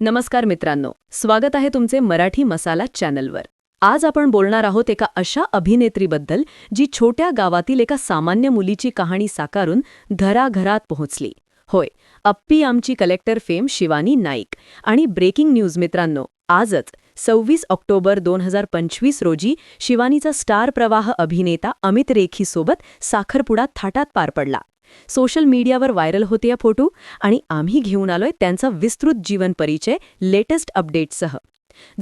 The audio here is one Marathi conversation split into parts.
नमस्कार मित्रांनो स्वागत आहे तुमचे मराठी मसाला चॅनलवर. आज आपण बोलणार आहोत एका अशा अभिनेत्रीबद्दल जी छोट्या गावातील एका सामान्य मुलीची कहाणी साकारून घराघरात पोहोचली. होय अप्पी आमची कलेक्टर फेम शिवानी नाईक. आणि ब्रेकिंग न्यूज मित्रांनो आजच सव्वीस ऑक्टोबर दोन हजार पंचवीस रोजी शिवानीचा स्टार प्रवाह अभिनेता अमित रेखीसोबत साखरपुडा थाटात पार पडला. सोशल मीडियावर व्हायरल होते या फोटो आणि आम्ही घेऊन आलोय त्यांचा विस्तृत जीवन परिचय लेटेस्ट अपडेट्ससह.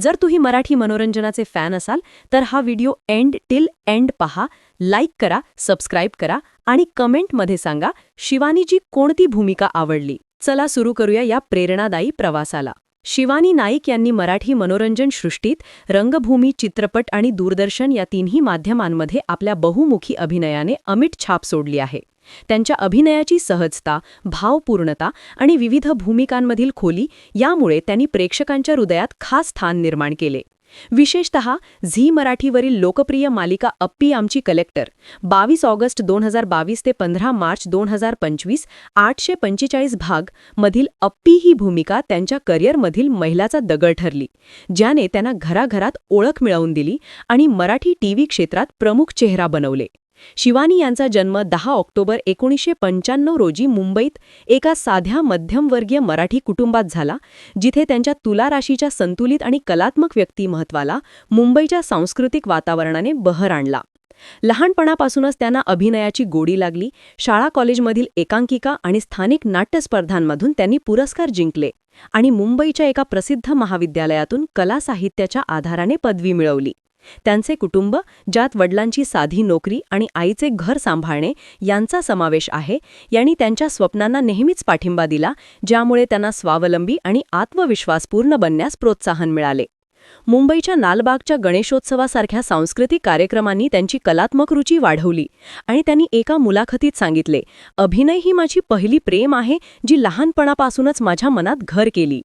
जर तुम्ही मराठी मनोरंजनाचे फॅन असाल तर हा व्हिडिओ एंड टिल एंड पहा लाईक करा सबस्क्राईब करा आणि कमेंटमध्ये सांगा शिवानीची कोणती भूमिका आवडली? चला सुरू करूया या प्रेरणादायी प्रवासाला. शिवानी नाईक यांनी मराठी मनोरंजन सृष्टीत रंगभूमी चित्रपट आणि दूरदर्शन या तिन्ही माध्यमांमध्ये आपल्या बहुमुखी अभिनयाने अमिट छाप सोडली आहे. त्यांच्या अभिनयाची सहजता भावपूर्णता आणि विविध भूमिकांमधील खोली यामुळे त्यांनी प्रेक्षकांच्या हृदयात खास स्थान निर्माण केले. विशेषत झी मराठीवरील लोकप्रिय मालिका अप्पी आमची कलेक्टर. बावीस ऑगस्ट दोन हजार बावीस ते पंधरा मार्च दोन हजार पंचवीस आठशे पंचेचाळीस भाग मधील अप्पी ही भूमिका त्यांच्या करिअरमधील महिलाचा दगड ठरली ज्याने त्यांना घराघरात ओळख मिळवून दिली आणि मराठी टीव्ही क्षेत्रात प्रमुख चेहरा बनवले. शिवानी यांचा जन्म दहा ऑक्टोबर एकोणीसशे पंच्याण्णव रोजी मुंबईत एका साध्या मध्यमवर्गीय मराठी कुटुंबात झाला जिथे त्यांच्या तुला राशीच्या संतुलित आणि कलात्मक व्यक्तिमहत्वाला मुंबईच्या सांस्कृतिक वातावरणाने बहर आणला. लहानपणापासूनच त्यांना अभिनयाची गोडी लागली शाळा कॉलेजमधील एकांकिका आणि स्थानिक नाट्यस्पर्धांमधून त्यांनी पुरस्कार जिंकले आणि मुंबईच्या एका प्रसिद्ध महाविद्यालयातून कला साहित्याच्या आधाराने पदवी मिळवली. त्यांचे कुटुंब ज्यात वडिलांची साधी नोकरी आणि आईचे घर सांभाळणे यांचा समावेश आहे. यांनी त्यांच्या स्वप्नांना नेहमीच पाठिंबा दिला ज्यामुळे त्यांना स्वावलंबी आणि आत्मविश्वासपूर्ण बनण्यास प्रोत्साहन मिळाले. मुंबईच्या नालबागच्या गणेशोत्सवासारख्या सांस्कृतिक कार्यक्रमांनी त्यांची कलात्मक रुची वाढवली आणि त्यांनी एका मुलाखतीत सांगितले अभिनय ही माझी पहिली प्रेम आहे जी लहानपणापासूनच माझ्या मनात घर केली.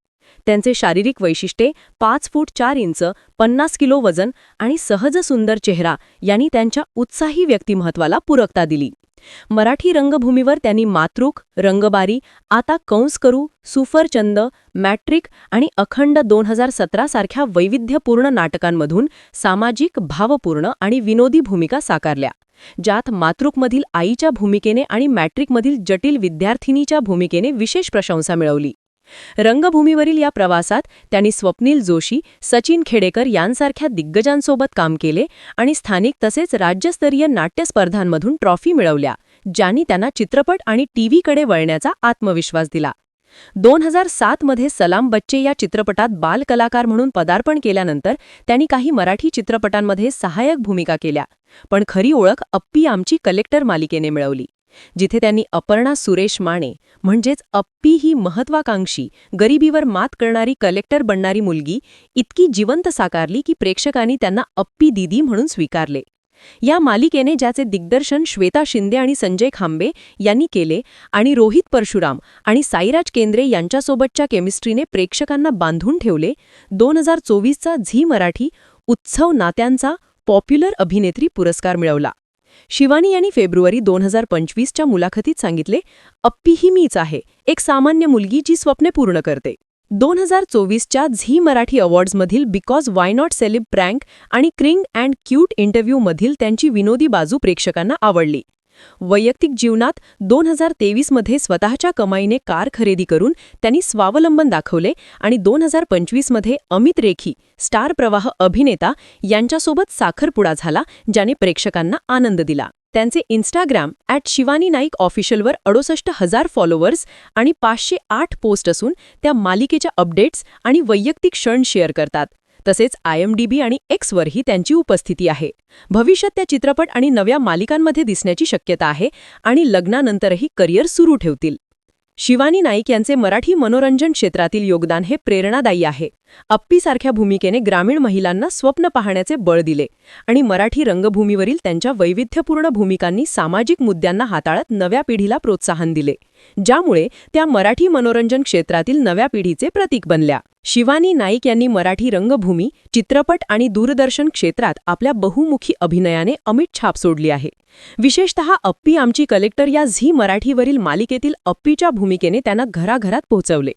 त्यांचे शारीरिक वैशिष्ट्ये पाच फूट चार इंच पन्नास किलो वजन आणि सहज सुंदर चेहरा यांनी त्यांच्या उत्साही व्यक्तिमत्वाला पूरकता दिली. मराठी रंगभूमीवर त्यांनी मातृक रंगबारी आता कंस करू सुफरचंद मॅट्रिक आणि अखंड दोन हजार सतरा सारख्या वैविध्यपूर्ण नाटकांमधून सामाजिक भावपूर्ण आणि विनोदी भूमिका साकारल्या. ज्यात मातृकमधील आईच्या भूमिकेने आणि मॅट्रिकमधील जटिल विद्यार्थिनीच्या भूमिकेने विशेष प्रशंसा मिळवली. रंगभूमीवरील या प्रवासात त्यांनी स्वप्नील जोशी सचिन खेडेकर यांसारख्या दिग्गजांसोबत काम केले आणि स्थानिक तसेच राज्यस्तरीय नाट्यस्पर्धांमधून ट्रॉफी मिळवल्या ज्यांनी त्यांना चित्रपट आणि टीव्हीकडे वळण्याचा आत्मविश्वास दिला. दोन हजार सातमध्ये सलाम बच्चे या चित्रपटात बालकलाकार म्हणून पदार्पण केल्यानंतर त्यांनी काही मराठी चित्रपटांमध्ये सहाय्यक भूमिका केल्या पण खरी ओळख अप्पी आमची कलेक्टर मालिकेने मिळवली. जिथे त्यांनी अपर्णा सुरेश माने म्हणजेच अप्पी ही महत्वाकांक्षी गरिबीवर मात करणारी कलेक्टर बनणारी मुलगी इतकी जिवंत साकारली की प्रेक्षकांनी त्यांना अप्पी दिदी म्हणून स्वीकारले. या मालिकेने ज्याचे दिग्दर्शन श्वेता शिंदे आणि संजय खांबे यांनी केले आणि रोहित परशुराम आणि साईराज केंद्रे यांच्यासोबतच्या केमिस्ट्रीने प्रेक्षकांना बांधून ठेवले दोन हजार चोवीसचा झी मराठी उत्सव नात्यांचा पॉप्युलर अभिनेत्री पुरस्कार मिळवला. शिवानी यांनी फेब्रुवारी दोन हजार पंचवीसच्या मुलाखतीत सांगितले अप्पी ही मीच आहे एक सामान्य मुलगी जी स्वप्ने पूर्ण करते. दोन हजार चोवीसच्या Zee Marathi अवॉर्ड्समधील because why not celeb prank आणि क्रिंग अँड क्यूट इंटरव्ह्यूमधील त्यांची विनोदी बाजू प्रेक्षकांना आवडली. वैयक्तिक जीवनात दोन हजार तेवीसमध्ये स्वतःच्या कमाईने कार खरेदी करून त्यांनी स्वावलंबन दाखवले आणि दोन हजार पंचवीसमध्ये अमित रेखी स्टार प्रवाह अभिनेता यांच्यासोबत साखरपुडा झाला ज्याने प्रेक्षकांना आनंद दिला. त्यांचे इन्स्टाग्राम ॲट शिवानी नाईक ऑफिशियलवर अडुसष्ट हजार फॉलोअर्स आणि पाचशे आठ पोस्ट असून त्या मालिकेच्या अपडेट्स आणि वैयक्तिक क्षण शेअर करतात. तसेच आय एम डी बी आणि एक्सवरही त्यांची उपस्थिती आहे. भविष्यात त्या चित्रपट आणि नव्या मालिकांमध्ये दिसण्याची शक्यता आहे आणि लग्नानंतरही करिअर सुरू ठेवतील. शिवानी नाईक यांचे मराठी मनोरंजन क्षेत्रातील योगदान हे प्रेरणादायी आहे. अप्पीसारख्या भूमिकेने ग्रामीण महिलांना स्वप्न पाहण्याचे बळ दिले आणि मराठी रंगभूमीवरील त्यांच्या वैविध्यपूर्ण भूमिकांनी सामाजिक मुद्द्यांना हाताळत नव्या पिढीला प्रोत्साहन दिले. ज्यामुळे त्या मराठी मनोरंजन क्षेत्रातील नव्या पिढीचे प्रतीक बनल्या. शिवानी नाईक यांनी मराठी रंगभूमी चित्रपट आणि दूरदर्शन क्षेत्रात आपल्या बहुमुखी अभिनयाने अमिट छाप सोडली आहे. विशेषतः अप्पी आमची कलेक्टर या झी मराठीवरील मालिकेतील अप्पीच्या भूमिकेने त्यांना घराघरात पोहोचवले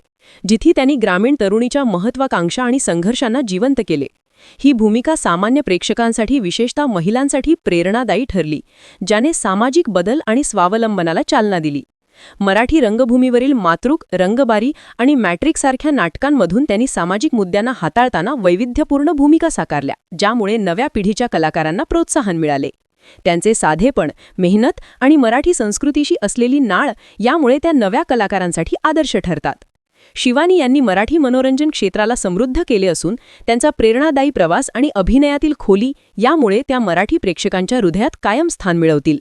जिथे त्यांनी ग्रामीण तरुणीच्या महत्वाकांक्षा आणि संघर्षांना जिवंत केले. ही भूमिका सामान्य प्रेक्षकांसाठी विशेषतः महिलांसाठी प्रेरणादायी ठरली ज्याने सामाजिक बदल आणि स्वावलंबनाला चालना दिली. मराठी रंगभूमीवरील मातृक रंगबारी आणि मॅट्रिक सारख्या नाटकांमधून त्यांनी सामाजिक मुद्द्यांना हाताळताना वैविध्यपूर्ण भूमिका साकारल्या ज्यामुळे नव्या पिढीच्या कलाकारांना प्रोत्साहन मिळाले. त्यांचे साधेपण मेहनत आणि मराठी संस्कृतीशी असलेली नाळ यामुळे त्या नव्या कलाकारांसाठी आदर्श ठरतात. शिवानी यांनी मराठी मनोरंजन क्षेत्राला समृद्ध केले असून त्यांचा प्रेरणादायी प्रवास आणि अभिनयातील खोली यामुळे त्या मराठी प्रेक्षकांच्या हृदयात कायम स्थान मिळवतील.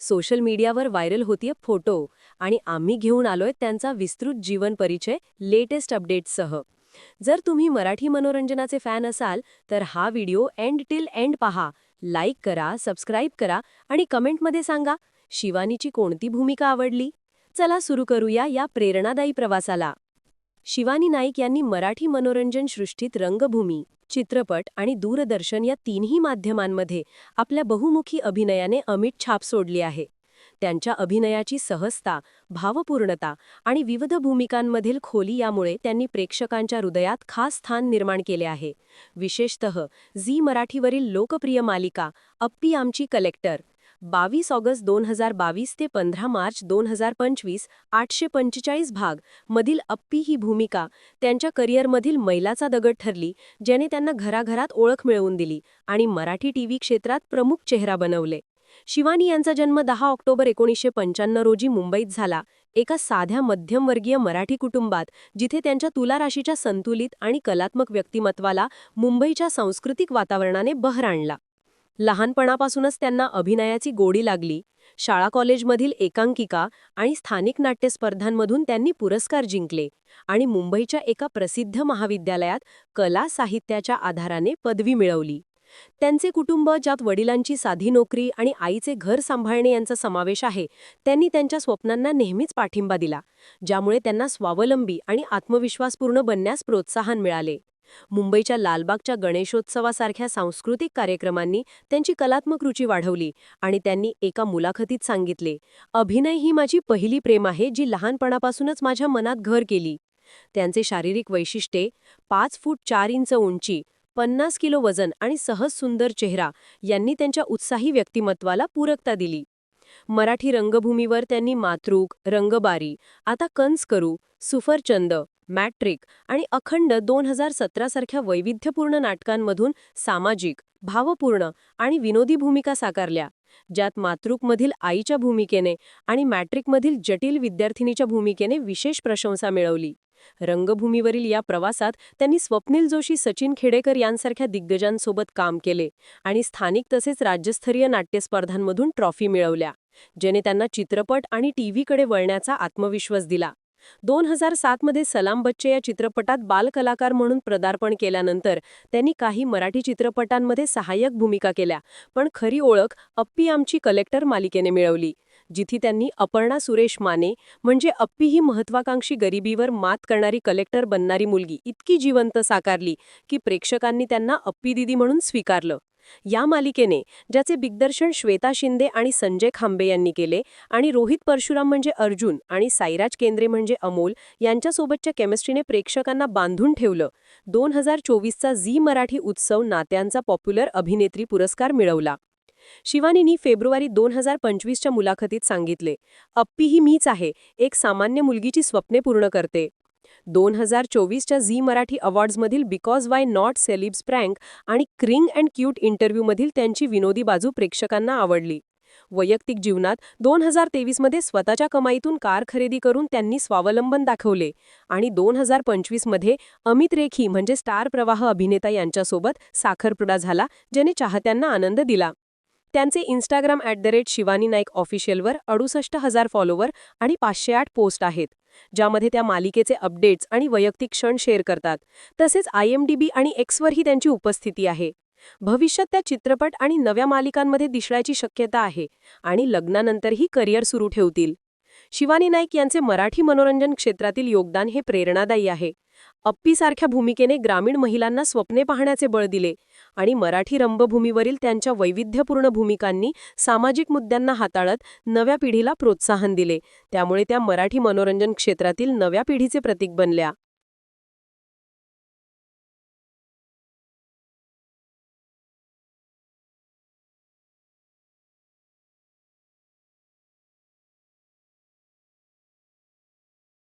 सोशल मीडियावर व्हायरल होतीय फोटो. आणि आम्ही घेऊन आलोय त्यांचा विस्तृत जीवन परिचय लेटेस्ट अपडेट्ससह. जर तुम्ही मराठी मनोरंजनाचे फॅन असाल तर हा व्हिडिओ एंड टिल एंड पहा. लाईक करा सबस्क्राईब करा आणि कमेंटमध्ये सांगा शिवानीची कोणती भूमिका आवडली? चला सुरू करूया या प्रेरणादायी प्रवासाला. शिवानी नाईक यांनी मराठी मनोरंजन सृष्टीत रंगभूमी चित्रपट आणि दूरदर्शन या तीनही माध्यमांमध्ये आपल्या बहुमुखी अभिनयाने अमिट छाप सोडली आहे. त्यांच्या अभिनयाची सहजता भावपूर्णता आणि विविध भूमिकांमधील खोली यामुळे त्यांनी प्रेक्षकांच्या हृदयात खास स्थान निर्माण केले आहे. विशेषतः झी मराठीवरील लोकप्रिय मालिका अप्पी आमची कलेक्टर बावीस ऑगस्ट दोन हजार बावीस ते पंधरा मार्च दोन हजार पंचवीस आठशे पंचेचाळीस भाग मधील अप्पी ही भूमिका त्यांच्या करिअरमधील मैलाचा दगड ठरली ज्याने त्यांना घराघरात ओळख मिळवून दिली आणि मराठी टीव्ही क्षेत्रात प्रमुख चेहरा बनवले. शिवानी यांचा जन्म दहा ऑक्टोबर एकोणीसशे पंच्याण्णव रोजी मुंबईत झाला. एका साध्या मध्यमवर्गीय मराठी कुटुंबात जिथे त्यांच्या तुला राशीच्या संतुलित आणि कलात्मक व्यक्तिमत्वाला मुंबईच्या सांस्कृतिक वातावरणाने बहर आणला. लहानपणापासूनच त्यांना अभिनयाची गोडी लागली. शाळा कॉलेजमधील एकांकिका आणि स्थानिक नाट्यस्पर्धांमधून त्यांनी पुरस्कार जिंकले आणि मुंबईच्या एका प्रसिद्ध महाविद्यालयात कला साहित्याच्या आधाराने पदवी मिळवली. त्यांचे कुटुंब ज्यात वडिलांची साधी नोकरी आणि आईचे घर सांभाळणे यांचा समावेश आहे त्यांनी त्यांच्या स्वप्नांना नेहमीच पाठिंबा दिला ज्यामुळे त्यांना स्वावलंबी आणि आत्मविश्वासपूर्ण बनण्यास प्रोत्साहन मिळाले. मुंबईच्या लालबागच्या गणेशोत्सवासारख्या सांस्कृतिक कार्यक्रमांनी त्यांची कलात्मक रुची वाढवली आणि त्यांनी एका मुलाखतीत सांगितले अभिनय ही माझी पहिली प्रेम आहे जी लहानपणापासूनच माझ्या मनात घर केली. त्यांचे शारीरिक वैशिष्ट्ये पाच फूट चार इंच उंची पन्नास किलो वजन आणि सहज सुंदर चेहरा यांनी त्यांच्या उत्साही व्यक्तिमत्वाला पूरकता दिली. मराठी रंगभूमीवर त्यांनी मातृक रंगबारी आता कंस करू सुफरचंद मॅट्रिक आणि अखंड दोन हजार सतरा सारख्या वैविध्यपूर्ण नाटकांमधून सामाजिक भावपूर्ण आणि विनोदी भूमिका साकारल्या ज्यात मातृकमधील आईच्या भूमिकेने आणि मॅट्रिकमधील जटिल विद्यार्थिनीच्या भूमिकेने विशेष प्रशंसा मिळवली. रंगभूमीवरील या प्रवासात त्यांनी स्वप्नील जोशी सचिन खेडेकर यांसारख्या दिग्गजांसोबत काम केले आणि स्थानिक तसेच राज्यस्तरीय नाट्यस्पर्धांमधून ट्रॉफी मिळवल्या ज्याने त्यांना चित्रपट आणि टीव्हीकडे वळण्याचा आत्मविश्वास दिला. दोन हजार सातमध्ये सलाम बच्चे या चित्रपटात बालकलाकार म्हणून पदार्पण केल्यानंतर त्यांनी काही मराठी चित्रपटांमध्ये सहाय्यक भूमिका केल्या पण खरी ओळख अप्पी आमची कलेक्टर मालिकेने मिळवली. जिथे त्यांनी अपर्णा सुरेश माने म्हणजे अप्पी ही महत्वाकांक्षी गरिबीवर मात करणारी कलेक्टर बनणारी मुलगी इतकी जिवंत साकारली की प्रेक्षकांनी त्यांना अप्पी दिदी म्हणून स्वीकारलं. या मालिकेने ज्याचे दिग्दर्शन श्वेता शिंदे आणि संजय खांबे यांनी केले आणि रोहित परशुराम म्हणजे अर्जुन आणि साईराज केंद्रे म्हणजे अमोल यांच्यासोबतच्या केमिस्ट्रीने प्रेक्षकांना बांधून ठेवलं. दोन हजार चोवीसचा झी मराठी उत्सव नात्यांचा पॉप्युलर अभिनेत्री पुरस्कार मिळवला. शिवानीनी फेब्रुवारी दोन हजार पंचवीसच्या मुलाखतीत सांगितले अप्पी ही मीच आहे एक सामान्य मुलगीची स्वप्ने पूर्ण करते. दोन हजार चोवीसच्या Zee Marathi अवॉर्ड्समधील because why not celebs prank आणि क्रिंग अँड क्यूट इंटरव्ह्यूमधील त्यांची विनोदी बाजू प्रेक्षकांना आवडली. वैयक्तिक जीवनात दोन हजार तेवीसमध्ये स्वतःच्या कमाईतून कार खरेदी करून त्यांनी स्वावलंबन दाखवले आणि दोन हजार पंचवीसमध्ये अमित रेखी म्हणजे स्टार प्रवाह अभिनेता यांच्यासोबत साखरपुडा झाला ज्याने चाहत्यांना आनंद दिला. त्यांचे Instagram at the rate Shivani Naik ऑफिशियलवर अडुसष्ट हजार फॉलोवर आणि पाचशे आठ पोस्ट आहेत ज्यामध्ये त्या मालिकेचे अपडेट्स आणि वैयक्तिक क्षण शेअर करतात. तसेच आय एम डी बी आणि एक्सवरही त्यांची उपस्थिती आहे. भविष्यात त्या चित्रपट आणि नव्या मालिकांमध्ये दिसण्याची शक्यता आहे आणि लग्नानंतरही करिअर सुरू ठेवतील. शिवानी नाईक यांचे मराठी मनोरंजन क्षेत्रातील योगदान हे प्रेरणादायी आहे. अप्पीसारख्या भूमिकेने ग्रामीण महिलांना स्वप्ने पाहण्याचे बळ दिले आणि मराठी रंगभूमीवरील त्यांच्या वैविध्यपूर्ण भूमिकांनी सामाजिक मुद्द्यांना हाताळत नव्या पिढीला प्रोत्साहन दिले. त्यामुळे त्या मराठी मनोरंजन क्षेत्रातील नव्या पिढीचे प्रतीक बनल्या.